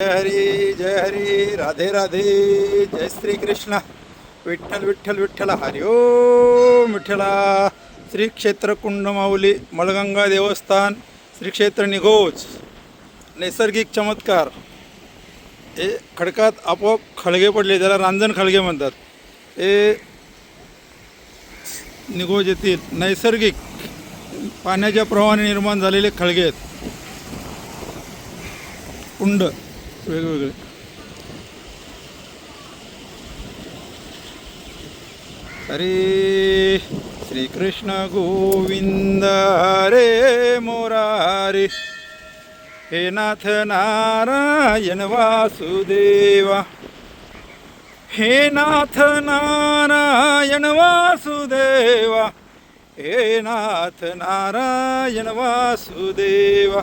जय हरी जय हरी राधे राधे जय श्री कृष्ण विठ्ठल विठ्ठल विठ्ठल हरी ओम विठ्ठला. श्री क्षेत्र कुंडमाऊली मलगंगा देवस्थान श्री क्षेत्र निघोज. नैसर्गिक चमत्कार. हे खडकात आपोआप खळगे पडले त्याला रांजण खळगे म्हणतात. हे निघोज येथील नैसर्गिक पाण्याच्या प्रवाहाने निर्माण झालेले खळगे आहेत. कुंड. वेगवेगळे हरे श्रीकृष्ण गोविंद हरे मोरारे हे नाथ नारायण वासुदेवा हे नाथ नारायण वासुदेवा हे नाथ नारायण वासुदेवा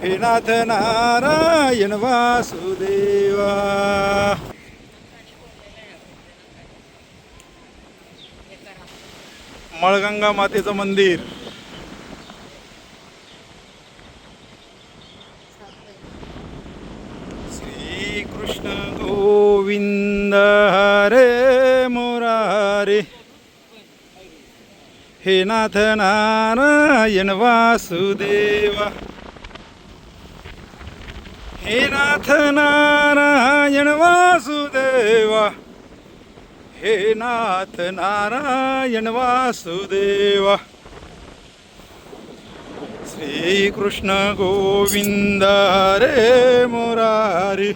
हे नाथ नारायण वासुदेवा मळगंगा मातेचं मंदिर श्रीकृष्ण गोविंद हरे मुरारे हे नाथ नारायण वासुदेवा હે નાથ નારાયણ વાસુદેવા હે નાથ નારાયણ વાસુદેવા. શ્રી કૃષ્ણ ગોવિંદ રે મોરારી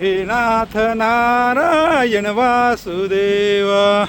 હે નાથ નારાયણ વાસુદેવા.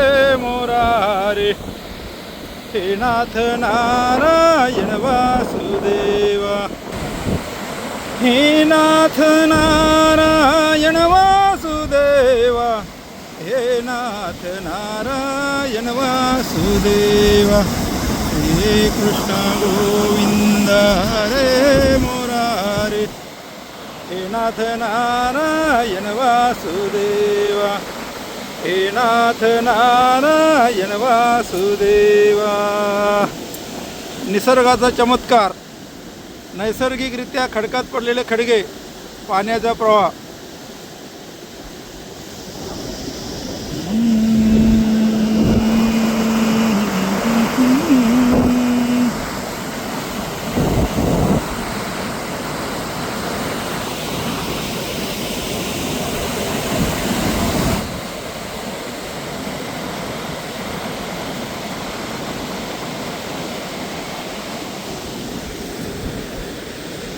मोरारे हे नाथ नारायण वासुदेवा हे नाथ नारायण वासुदेवा हे नाथ नारायण वासुदेवा हे कृष्ण गोविंद हरे मुरारे हे नाथ नारायण वासुदेवा हे नाथ नारायण वासुदेवा. निसर्गाचा चमत्कार. नैसर्गिकरित्या खडकात पडलेले खडगे पाण्याचा प्रवाह.